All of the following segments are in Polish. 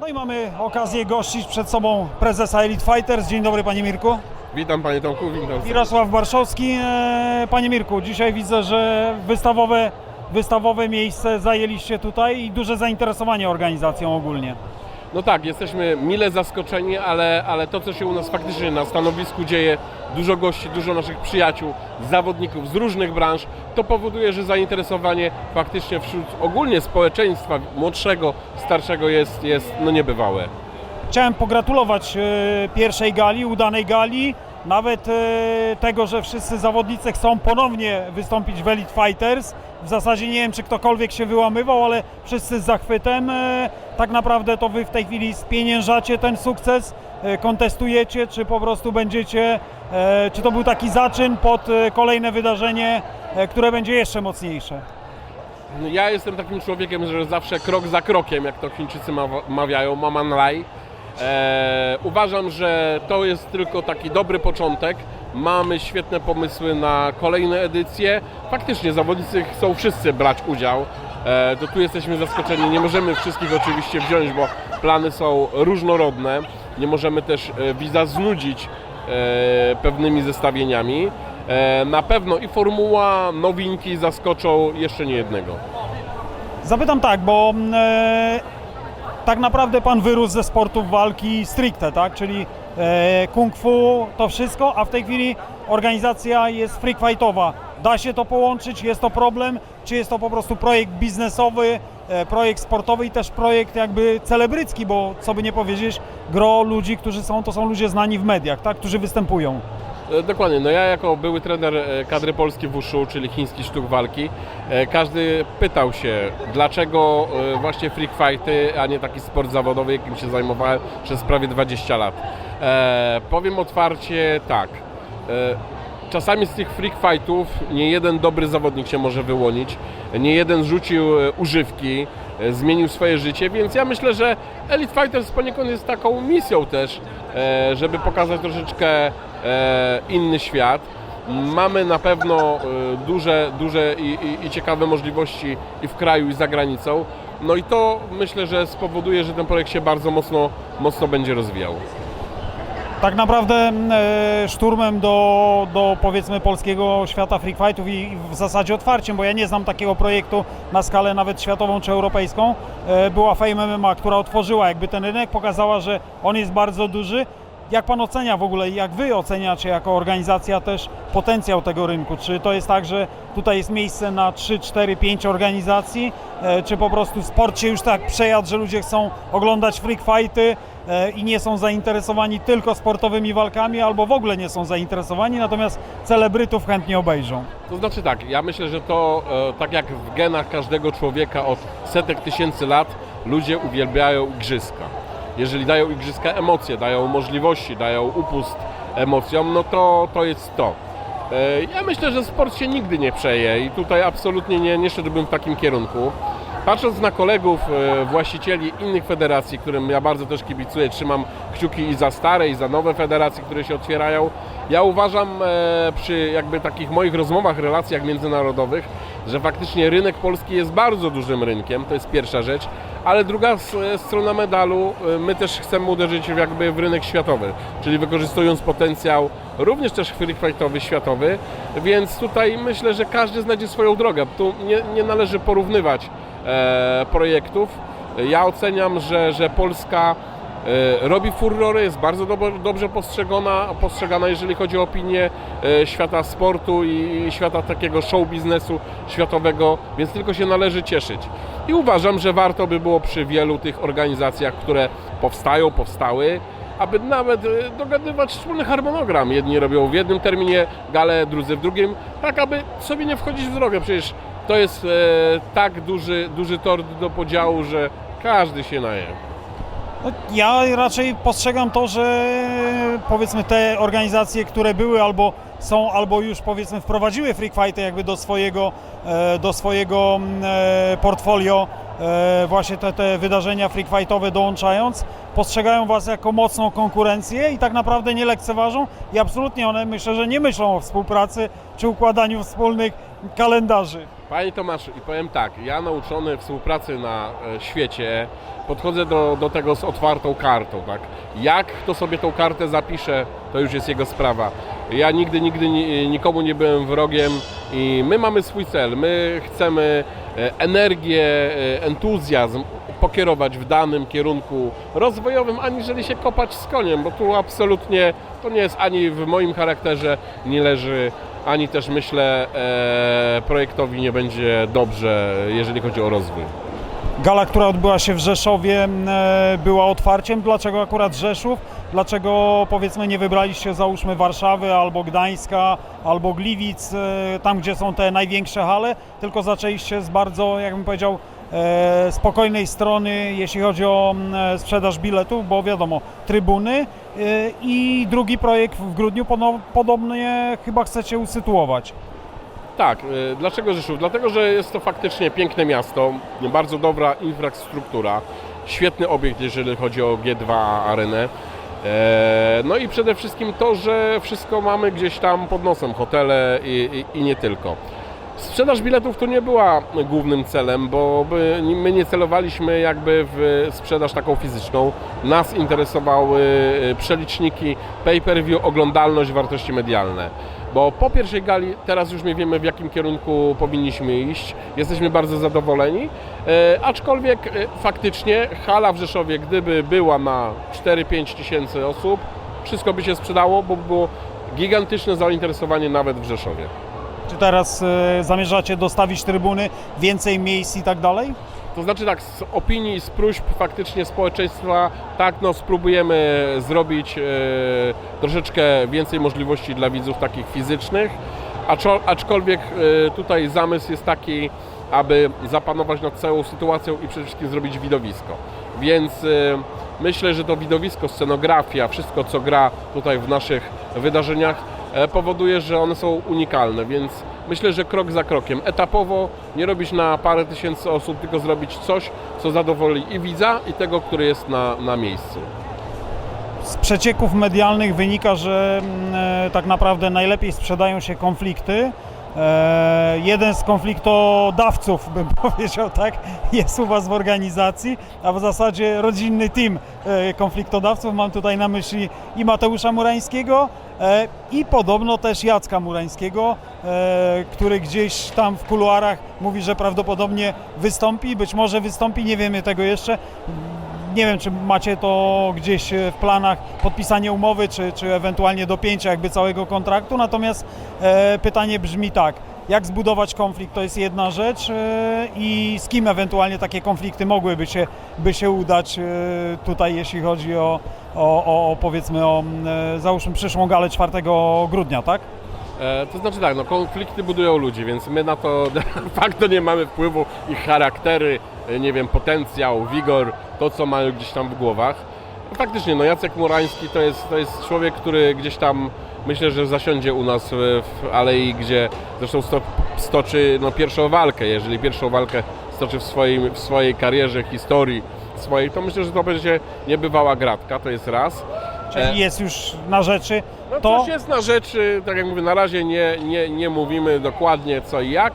No i mamy okazję gościć przed sobą prezesa Elite Fighters. Dzień dobry panie Mirku. Witam panie Tomku, witam. Mirosław Warszawski. E, Panie Mirku, dzisiaj widzę, że wystawowe, wystawowe miejsce zajęliście tutaj i duże zainteresowanie organizacją ogólnie. No tak, jesteśmy mile zaskoczeni, ale, ale to co się u nas faktycznie na stanowisku dzieje, dużo gości, dużo naszych przyjaciół, zawodników z różnych branż, to powoduje, że zainteresowanie faktycznie wśród ogólnie społeczeństwa młodszego, starszego jest, jest no niebywałe. Chciałem pogratulować e, pierwszej gali, udanej gali, nawet e, tego, że wszyscy zawodnicy chcą ponownie wystąpić w Elite Fighters. W zasadzie nie wiem, czy ktokolwiek się wyłamywał, ale wszyscy z zachwytem. E, Tak naprawdę to wy w tej chwili spieniężacie ten sukces, e, kontestujecie, czy po prostu będziecie, czy to był taki zaczyn pod kolejne wydarzenie, które będzie jeszcze mocniejsze. No, Ja jestem takim człowiekiem, że zawsze krok za krokiem, jak to Chińczycy mawiają, maman lai. E, uważam, że to jest tylko taki dobry początek. Mamy świetne pomysły na kolejne edycje. Faktycznie zawodnicy chcą wszyscy brać udział. E, to tu jesteśmy zaskoczeni. Nie możemy wszystkich oczywiście wziąć, bo plany są różnorodne. Nie możemy też e, widza znudzić e, pewnymi zestawieniami. E, na pewno i formuła, nowinki zaskoczą jeszcze nie jednego. Zapytam tak, bo mm, e, tak naprawdę pan wyrósł ze sportów walki stricte, tak? Czyli e, kung fu, to wszystko, a w tej chwili organizacja jest freak fightowa. Da się to połączyć? Jest to problem? Czy jest to po prostu projekt biznesowy, e, projekt sportowy i też projekt jakby celebrycki, bo co by nie powiedzieć, gro ludzi, którzy są, to są ludzie znani w mediach, tak? Którzy występują. E, Dokładnie, no ja jako były trener e, kadry polskiej WUSZU, czyli chiński sztuk walki, e, każdy pytał się, dlaczego właśnie freak fighty, a nie taki sport zawodowy, jakim się zajmowałem przez prawie 20 lat. E, powiem otwarcie tak, e, czasami z tych freak fightów nie jeden dobry zawodnik się może wyłonić, nie jeden rzucił używki, zmienił swoje życie, więc ja myślę, że Elite Fighters poniekąd jest taką misją też, żeby pokazać troszeczkę inny świat. Mamy na pewno e, duże, duże i, i, i ciekawe możliwości i w kraju, i za granicą. No i to myślę, że spowoduje, że ten projekt się bardzo mocno, mocno będzie rozwijał. tak naprawdę e, szturmem do, do powiedzmy polskiego świata freak fightów i w zasadzie otwarciem, bo ja nie znam takiego projektu na skalę nawet światową czy europejską, e, była Fame MMA, która otworzyła jakby ten rynek, pokazała, że on jest bardzo duży. Jak pan ocenia w ogóle, jak wy oceniacie jako organizacja też potencjał tego rynku? Czy to jest tak, że tutaj jest miejsce na 3, 4, 5 organizacji, e, czy po prostu sport się już tak przejadł, że ludzie chcą oglądać freak fighty e, i nie są zainteresowani tylko sportowymi walkami, albo w ogóle nie są zainteresowani, natomiast celebrytów chętnie obejrzą. To znaczy tak, ja myślę, że to e, tak jak w genach każdego człowieka od setek tysięcy lat ludzie uwielbiają igrzyska. Jeżeli dają igrzyska emocje, dają możliwości, dają upust emocjom, no to to jest to. E, Ja myślę, że sport się nigdy nie przeje i tutaj absolutnie nie, nie szedłbym w takim kierunku. Patrząc na kolegów, e, właścicieli innych federacji, którym ja bardzo też kibicuję, trzymam kciuki i za stare, i za nowe federacje, które się otwierają. Ja uważam e, przy jakby takich moich rozmowach, relacjach międzynarodowych, że faktycznie rynek polski jest bardzo dużym rynkiem, to jest pierwsza rzecz, ale druga strona medalu, e, my też chcemy uderzyć w jakby w rynek światowy, czyli wykorzystując potencjał również też freak fightowy światowy, więc tutaj myślę, że każdy znajdzie swoją drogę. Tu nie, nie należy porównywać e, projektów. Ja oceniam, że, że Polska robi furorę, jest bardzo dobrze postrzegana, postrzegana, jeżeli chodzi o opinię e, świata sportu i, świata takiego show biznesu światowego, więc tylko się należy cieszyć. I uważam, że warto by było przy wielu tych organizacjach, które powstają, powstały, aby nawet e, dogadywać wspólny harmonogram. Jedni robią w jednym terminie galę, drudzy w drugim, tak aby sobie nie wchodzić w drogę. Przecież to jest e, tak duży, duży tort do podziału, że każdy się naje. No, ja raczej postrzegam to, że powiedzmy te organizacje, które były albo są albo już powiedzmy wprowadziły freak fighty jakby do swojego, e, do swojego mm, e, portfolio e, właśnie te, te wydarzenia freak fightowe dołączając, postrzegają Was jako mocną konkurencję i tak naprawdę nie lekceważą i absolutnie one myślę, że nie myślą o współpracy czy układaniu wspólnych kalendarzy. Panie Tomaszu, i powiem tak, ja nauczony współpracy na e, świecie, podchodzę do, do tego z otwartą kartą, tak? Jak kto sobie tą kartę zapisze, to już jest jego sprawa. Ja nigdy, nigdy ni- nikomu nie byłem wrogiem i my mamy swój cel. My chcemy e, energię, e, entuzjazm pokierować w danym kierunku rozwojowym, aniżeli się kopać z koniem, bo tu absolutnie to nie jest ani w moim charakterze, nie leży ani też myślę e, projektowi nie będzie dobrze, jeżeli chodzi o rozwój. Gala, która odbyła się w Rzeszowie, e, była otwarciem. Dlaczego akurat Rzeszów? Dlaczego powiedzmy nie wybraliście załóżmy Warszawy albo Gdańska albo Gliwic, e, tam gdzie są te największe hale, tylko zaczęliście z bardzo, jakbym powiedział, spokojnej strony, jeśli chodzi o m, e, sprzedaż biletów, bo wiadomo, trybuny e, i drugi projekt w grudniu podobnie chyba chcecie usytuować. Tak, e, dlaczego Rzeszów? Dlatego, że jest to faktycznie piękne miasto, bardzo dobra infrastruktura, świetny obiekt, jeżeli chodzi o G2 Arenę. E, No i przede wszystkim to, że wszystko mamy gdzieś tam pod nosem, hotele i, i, i nie tylko. Sprzedaż biletów to nie była głównym celem, bo my nie celowaliśmy jakby w sprzedaż taką fizyczną. Nas interesowały e, przeliczniki pay-per-view, oglądalność, wartości medialne. Bo po pierwszej gali teraz już nie wiemy w jakim kierunku powinniśmy iść. Jesteśmy bardzo zadowoleni. E, aczkolwiek e, faktycznie hala w Rzeszowie, gdyby była na 4-5 tysięcy osób, wszystko by się sprzedało, bo było gigantyczne zainteresowanie nawet w Rzeszowie. Czy teraz e, zamierzacie dostawić trybuny, więcej miejsc i tak dalej? To znaczy tak, z opinii, z próśb faktycznie społeczeństwa, tak, no spróbujemy zrobić e, troszeczkę więcej możliwości dla widzów takich fizycznych, aczkolwiek e, tutaj zamysł jest taki, aby zapanować nad całą sytuacją i przede wszystkim zrobić widowisko. Więc myślę, że to widowisko, scenografia, wszystko co gra tutaj w naszych wydarzeniach powoduje, że one są unikalne, więc myślę, że krok za krokiem, etapowo, nie robić na parę tysięcy osób, tylko zrobić coś, co zadowoli i widza, i tego, który jest na, na miejscu. Z przecieków medialnych wynika, że mm, e, tak naprawdę najlepiej sprzedają się konflikty. E, jeden z konfliktodawców, bym powiedział tak, jest u Was w organizacji, a w zasadzie rodzinny team e, konfliktodawców. Mam tutaj na myśli i Mateusza Murańskiego, e, i podobno też Jacka Murańskiego, który gdzieś tam w kuluarach mówi, że prawdopodobnie wystąpi, być może wystąpi, nie wiemy tego jeszcze. Nie wiem, czy macie to gdzieś e, w planach podpisanie umowy, czy, czy ewentualnie dopięcia jakby całego kontraktu. Natomiast e, pytanie brzmi tak. Jak zbudować konflikt, to jest jedna rzecz e, i z kim ewentualnie takie konflikty mogłyby się, by się udać e, tutaj, jeśli chodzi o, o, o, powiedzmy o e, załóżmy przyszłą galę 4 grudnia, tak? E, to znaczy tak, no, konflikty budują ludzi, więc my na to de facto nie mamy wpływu, ich charaktery, e, nie wiem, potencjał, wigor, to co mają gdzieś tam w głowach. No, faktycznie, no Jacek Murański to jest, to jest człowiek, który gdzieś tam myślę, że zasiądzie u nas w, alei, gdzie zresztą sto, stoczy no, pierwszą walkę. Jeżeli pierwszą walkę stoczy w, swoim, w swojej karierze, historii swojej, to myślę, że to będzie niebywała gratka, to jest raz. Czyli E, jest już na rzeczy. no To coś jest na rzeczy, tak jak mówię, na razie nie, nie, nie mówimy dokładnie co i jak,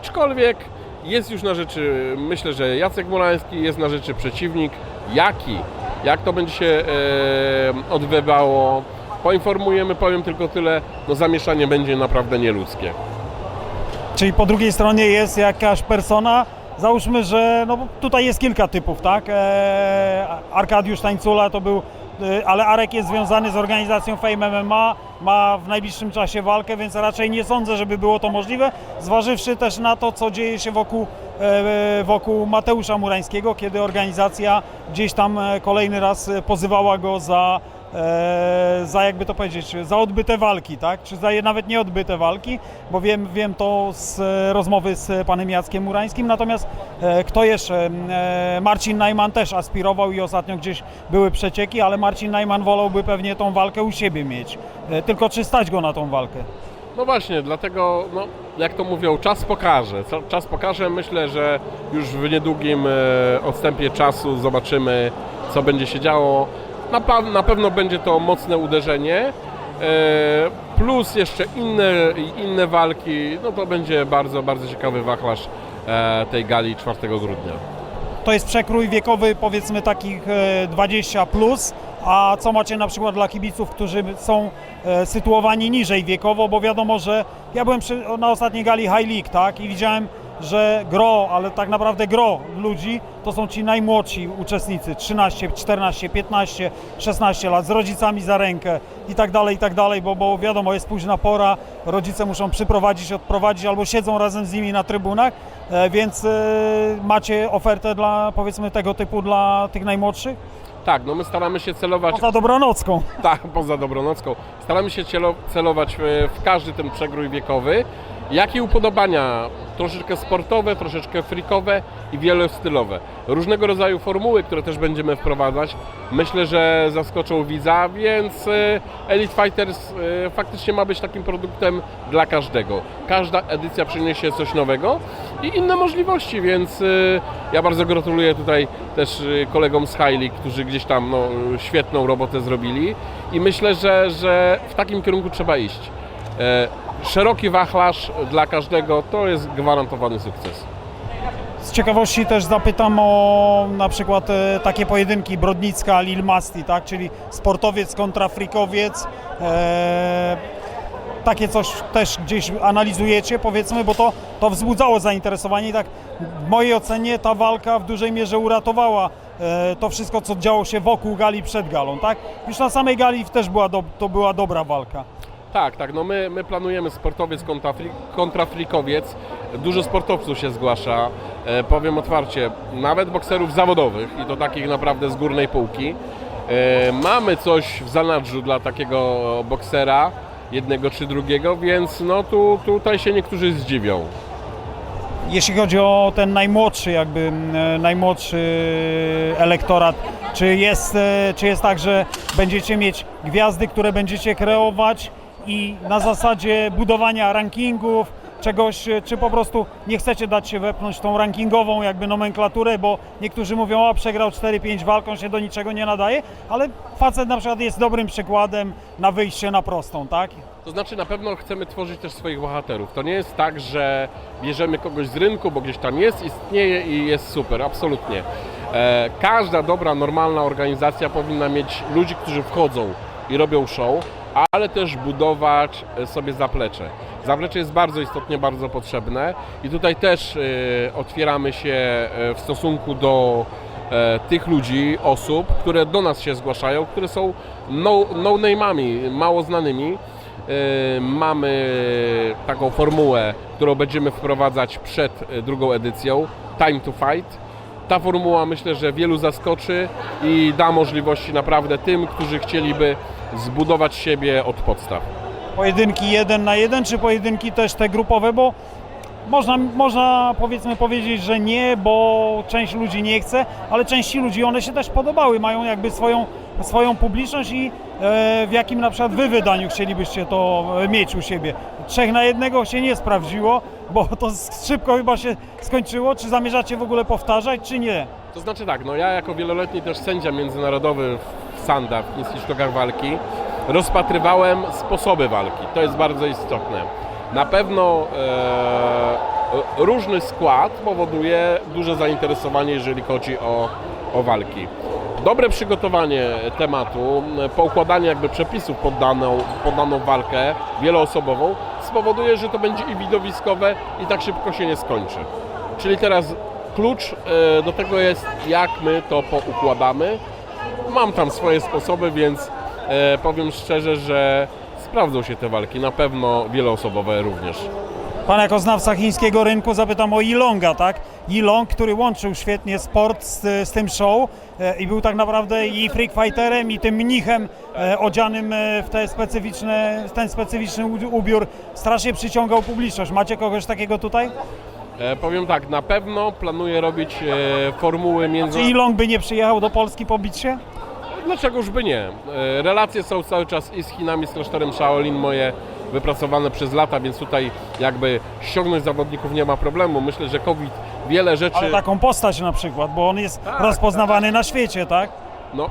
aczkolwiek jest już na rzeczy, myślę, że Jacek Murański jest na rzeczy przeciwnik. Jaki? Jak to będzie się e, odbywało? Poinformujemy, powiem tylko tyle, no zamieszanie będzie naprawdę nieludzkie. Czyli po drugiej stronie jest jakaś persona, załóżmy, że no tutaj jest kilka typów, tak? Eee, Arkadiusz Tańcula to był, e, ale Arek jest związany z organizacją Fame MMA, ma w najbliższym czasie walkę, więc raczej nie sądzę, żeby było to możliwe, zważywszy też na to, co dzieje się wokół, e, wokół Mateusza Murańskiego, kiedy organizacja gdzieś tam e, kolejny raz e, pozywała go za e, za jakby to powiedzieć, za odbyte walki, tak? Czy za je- nawet nieodbyte walki, bo wiem, wiem to z e, rozmowy z panem Jackiem Murańskim, natomiast e, kto jeszcze? E, Marcin Najman też aspirował i ostatnio gdzieś były przecieki, ale Marcin Najman wolałby pewnie tą walkę u siebie mieć. E, tylko czy stać go na tą walkę? No właśnie, dlatego, no, jak to mówią, czas pokaże. Czas pokaże, myślę, że już w niedługim e, odstępie czasu zobaczymy, co będzie się działo. Na, na pewno będzie to mocne uderzenie, e, plus jeszcze inne, inne walki, no to będzie bardzo, bardzo ciekawy wachlarz e, tej gali 4 grudnia. to jest przekrój wiekowy powiedzmy takich e, 20 plus, a co macie na przykład dla kibiców, którzy są e, sytuowani niżej wiekowo, bo wiadomo, że ja byłem przy, na ostatniej gali High League, tak, i widziałem, że gro, ale tak naprawdę gro ludzi to są ci najmłodsi uczestnicy, 13, 14, 15, 16 lat, z rodzicami za rękę i tak dalej, i tak dalej, bo, bo wiadomo, jest późna pora, rodzice muszą przyprowadzić, odprowadzić albo siedzą razem z nimi na trybunach, e, więc e, macie ofertę dla, powiedzmy, tego typu dla tych najmłodszych? Tak, no my staramy się celować Poza Dobronocką. Tak, poza Dobronocką. Staramy się celować w, w każdy ten przegrój wiekowy. Jak i upodobania troszeczkę sportowe, troszeczkę frikowe i wielostylowe. Różnego rodzaju formuły, które też będziemy wprowadzać. Myślę, że zaskoczą widza, więc e, Elite Fighters e, faktycznie ma być takim produktem dla każdego. Każda edycja przyniesie coś nowego i inne możliwości, więc e, ja bardzo gratuluję tutaj też kolegom z Hailey, którzy gdzieś tam no, świetną robotę zrobili i myślę, że, że w takim kierunku trzeba iść. E, Szeroki wachlarz dla każdego to jest gwarantowany sukces. Z ciekawości też zapytam o na przykład e, takie pojedynki Brodnicka, Lil Masti, tak? czyli sportowiec kontra frikowiec. E, takie coś też gdzieś analizujecie, powiedzmy, bo to, to wzbudzało zainteresowanie i tak w mojej ocenie ta walka w dużej mierze uratowała e, to wszystko, co działo się wokół gali przed galą, tak? Już na samej gali też była do, to była dobra walka. Tak, tak, no my, my planujemy sportowiec kontra, kontra. Dużo sportowców się zgłasza, e, powiem otwarcie, nawet bokserów zawodowych i to takich naprawdę z górnej półki. E, mamy coś w zanadrzu dla takiego boksera, jednego czy drugiego, więc no tu, tutaj się niektórzy zdziwią. Jeśli chodzi o ten najmłodszy, jakby e, najmłodszy elektorat, czy jest, e, czy jest tak, że będziecie mieć gwiazdy, które będziecie kreować i na zasadzie budowania rankingów, czegoś, czy po prostu nie chcecie dać się wepchnąć w tą rankingową jakby nomenklaturę, bo niektórzy mówią, a przegrał 4-5 walk, on się do niczego nie nadaje, ale facet na przykład jest dobrym przykładem na wyjście na prostą, tak? To znaczy na pewno chcemy tworzyć też swoich bohaterów. To nie jest tak, że bierzemy kogoś z rynku, bo gdzieś tam jest, istnieje i jest super, absolutnie. E, każda dobra, normalna organizacja powinna mieć ludzi, którzy wchodzą i robią show, ale też budować e, sobie zaplecze. Zaplecze jest bardzo istotnie, bardzo potrzebne i tutaj też e, otwieramy się e, w stosunku do tych ludzi, osób, które do nas się zgłaszają, które są no, no-name'ami, mało znanymi. Mamy taką formułę, którą będziemy wprowadzać przed drugą edycją, Time to Fight. Ta formuła myślę, że wielu zaskoczy i da możliwości naprawdę tym, którzy chcieliby zbudować siebie od podstaw. pojedynki jeden na jeden, czy pojedynki też te grupowe, bo można, można powiedzmy powiedzieć, że nie, bo część ludzi nie chce, ale części ludzi one się też podobały, mają jakby swoją, swoją publiczność i w jakim na przykład wy wydaniu chcielibyście to e, mieć u siebie. Trzech na jednego się nie sprawdziło, bo to szybko chyba się skończyło. Czy zamierzacie w ogóle powtarzać, czy nie? To znaczy tak, no ja jako wieloletni też sędzia międzynarodowy w Sanda, w chińskich sztukach walki, rozpatrywałem sposoby walki. To jest bardzo istotne. Na pewno e, różny skład powoduje duże zainteresowanie, jeżeli chodzi o, o walki. Dobre przygotowanie tematu, poukładanie jakby przepisów pod daną, pod daną walkę wieloosobową spowoduje, że to będzie i widowiskowe i tak szybko się nie skończy. Czyli teraz klucz e, do tego jest, jak my to poukładamy. Mam tam swoje sposoby, więc e, powiem szczerze, że sprawdzą się te walki, na pewno wieloosobowe również. Pan jako znawca chińskiego rynku zapytam o Yilonga, tak? Yilong, który łączył świetnie sport z, z tym show e, i był tak naprawdę i freak fighterem i tym mnichem e, odzianym e, w, te specyficzne, w ten specyficzny ubiór. Strasznie przyciągał publiczność. Macie kogoś takiego tutaj? E, powiem tak, na pewno planuję robić e, formuły między... Czy Yilong by nie przyjechał do Polski pobić się? Dlaczegoż by nie? E, Relacje są cały czas i z Chinami, z klasztorem Shaolin moje wypracowane przez lata, więc tutaj jakby ściągnąć zawodników nie ma problemu. Myślę, że COVID wiele rzeczy... Ale taką postać na przykład, bo on jest Tak, rozpoznawany na świecie, tak? No,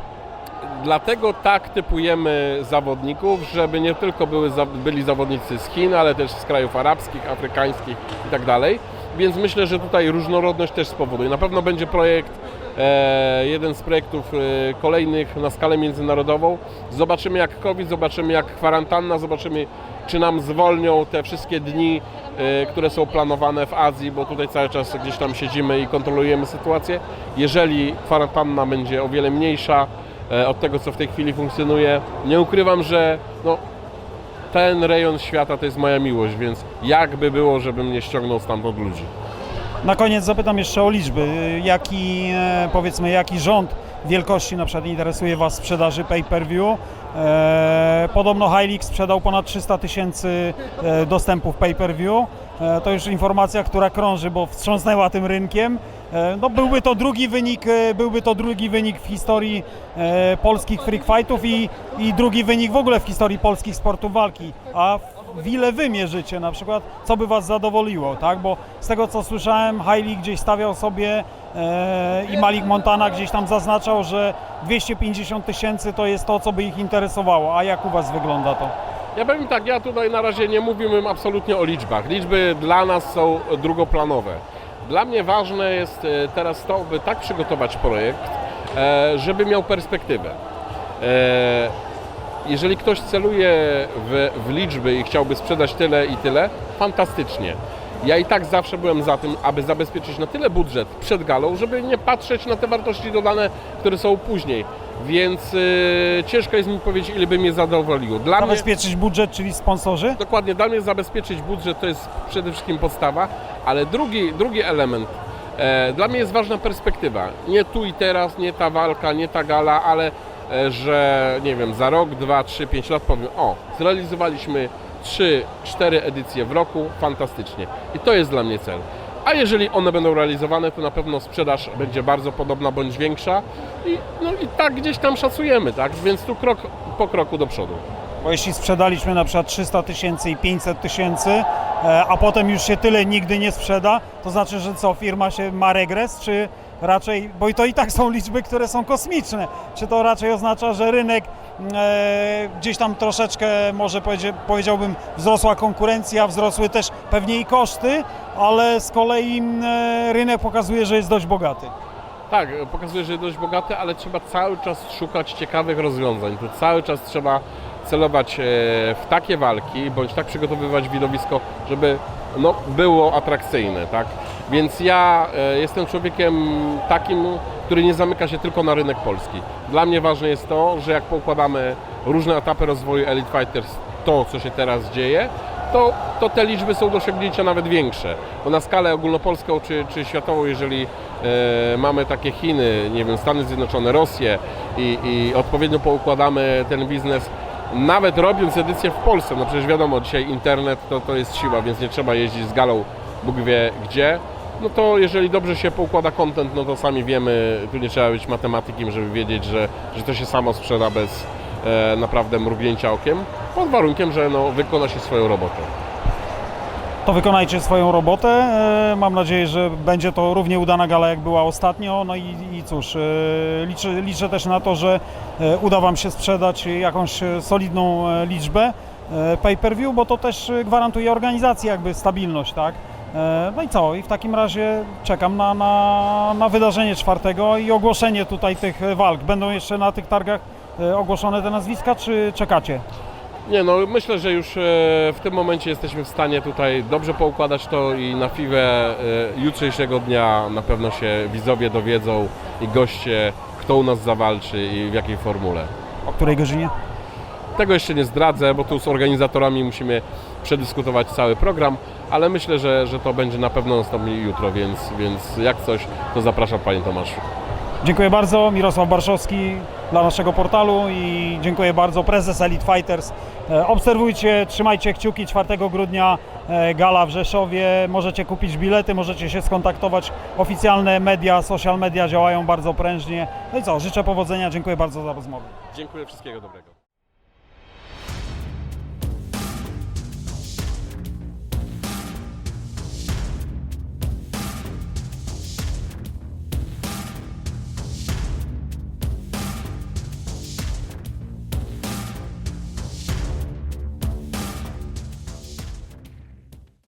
dlatego tak typujemy zawodników, żeby nie tylko były, byli zawodnicy z Chin, ale też z krajów arabskich, afrykańskich i tak dalej. Więc myślę, że tutaj różnorodność też spowoduje. Na pewno będzie projekt, e, jeden z projektów e, kolejnych na skalę międzynarodową. Zobaczymy jak COVID, zobaczymy jak kwarantanna, zobaczymy czy nam zwolnią te wszystkie dni, e, które są planowane w Azji, bo tutaj cały czas gdzieś tam siedzimy i kontrolujemy sytuację. Jeżeli kwarantanna będzie o wiele mniejsza, e, od tego, co w tej chwili funkcjonuje. Nie ukrywam, że no, ten rejon świata to jest moja miłość, więc jakby było, żebym nie ściągnął stamtąd ludzi. Na koniec zapytam jeszcze o liczby. Jaki, e, powiedzmy, jaki rząd wielkości na przykład interesuje Was sprzedaży pay-per-view? E, podobno Hilix sprzedał ponad 300 tysięcy e, dostępów pay-per-view. E, to już informacja, która krąży, bo wstrząsnęła tym rynkiem. No, byłby to drugi wynik, byłby to drugi wynik w historii polskich freak fightów i, i drugi wynik w ogóle w historii polskich sportów walki. A w ile wy mierzycie na przykład, co by was zadowoliło, tak? Bo z tego co słyszałem, Hailey gdzieś stawiał sobie e, i Malik Montana gdzieś tam zaznaczał, że 250 tysięcy to jest to, co by ich interesowało. A jak u was wygląda to? Ja powiem tak, ja tutaj na razie nie mówiłbym absolutnie o liczbach. Liczby dla nas są drugoplanowe. Dla mnie ważne jest e, teraz to, by tak przygotować projekt, e, żeby miał perspektywę. Jeżeli ktoś celuje w, w liczby i chciałby sprzedać tyle i tyle, fantastycznie. Ja i tak zawsze byłem za tym, aby zabezpieczyć na tyle budżet przed galą, żeby nie patrzeć na te wartości dodane, które są później. Więc e, ciężko jest mi powiedzieć, ile by mnie zadowoliło. Dla mnie, Zabezpieczyć budżet, czyli sponsorzy? Dokładnie, dla mnie zabezpieczyć budżet to jest przede wszystkim podstawa, ale drugi, drugi element, e, dla mnie jest ważna perspektywa. Nie tu i teraz, nie ta walka, nie ta gala, ale że nie wiem, za rok, dwa, trzy, pięć lat powiem, o, zrealizowaliśmy trzy, cztery edycje w roku, fantastycznie. I to jest dla mnie cel. A jeżeli one będą realizowane, to na pewno sprzedaż będzie bardzo podobna bądź większa i, no, i tak gdzieś tam szacujemy, tak? Więc tu krok po kroku do przodu. Bo jeśli sprzedaliśmy na przykład 300 tysięcy i 500 tysięcy, e, a potem już się tyle nigdy nie sprzeda, to znaczy, że co, firma się ma regres, czy raczej, bo i to i tak są liczby, które są kosmiczne, czy to raczej oznacza, że rynek e, gdzieś tam troszeczkę, może powiedziałbym, wzrosła konkurencja, wzrosły też pewnie i koszty, ale z kolei e, rynek pokazuje, że jest dość bogaty. Tak, pokazuje, że jest dość bogaty, ale trzeba cały czas szukać ciekawych rozwiązań. Tu cały czas trzeba celować e, w takie walki, bądź tak przygotowywać widowisko, żeby no, było atrakcyjne, tak? Więc ja e, jestem człowiekiem takim, który nie zamyka się tylko na rynek polski. Dla mnie ważne jest to, że jak poukładamy różne etapy rozwoju Elite Fighters, to co się teraz dzieje, to, to te liczby są do osiągnięcia nawet większe. Bo na skalę ogólnopolską czy, czy światową, jeżeli e, mamy takie Chiny, nie wiem, Stany Zjednoczone, Rosję i, i odpowiednio poukładamy ten biznes, nawet robiąc edycję w Polsce, no przecież wiadomo, dzisiaj internet to, to jest siła, więc nie trzeba jeździć z galą Bóg wie gdzie, no to jeżeli dobrze się poukłada content, no to sami wiemy, tu nie trzeba być matematykiem, żeby wiedzieć, że, że to się samo sprzeda bez e, naprawdę mrugnięcia okiem, pod warunkiem, że no, wykona się swoją robotę. to wykonajcie swoją robotę. E, Mam nadzieję, że będzie to równie udana gala, jak była ostatnio. No i, i cóż, e, liczę, liczę też na to, że e, uda Wam się sprzedać jakąś solidną liczbę pay-per-view, bo to też gwarantuje organizacji jakby stabilność, tak? E, No i co? I w takim razie czekam na, na, na wydarzenie czwartego i ogłoszenie tutaj tych e, walk. Będą jeszcze na tych targach e, ogłoszone te nazwiska, czy czekacie? Nie no, myślę, że już w tym momencie jesteśmy w stanie tutaj dobrze poukładać to i na FIWE e, jutrzejszego dnia na pewno się widzowie dowiedzą i goście, kto u nas zawalczy i w jakiej formule. O której godzinie? Tego jeszcze nie zdradzę, bo tu z organizatorami musimy przedyskutować cały program, ale myślę, że, że to będzie na pewno nastąpi jutro, więc, więc jak coś, to zapraszam Panie Tomaszu. Dziękuję bardzo, Mirosław Barszowski dla naszego portalu i dziękuję bardzo, prezes Elite Fighters. E, Obserwujcie, trzymajcie kciuki 4 grudnia e, gala w Rzeszowie. Możecie kupić bilety, możecie się skontaktować. Oficjalne media, social media działają bardzo prężnie. No i co, życzę powodzenia, dziękuję bardzo za rozmowę. Dziękuję, wszystkiego dobrego.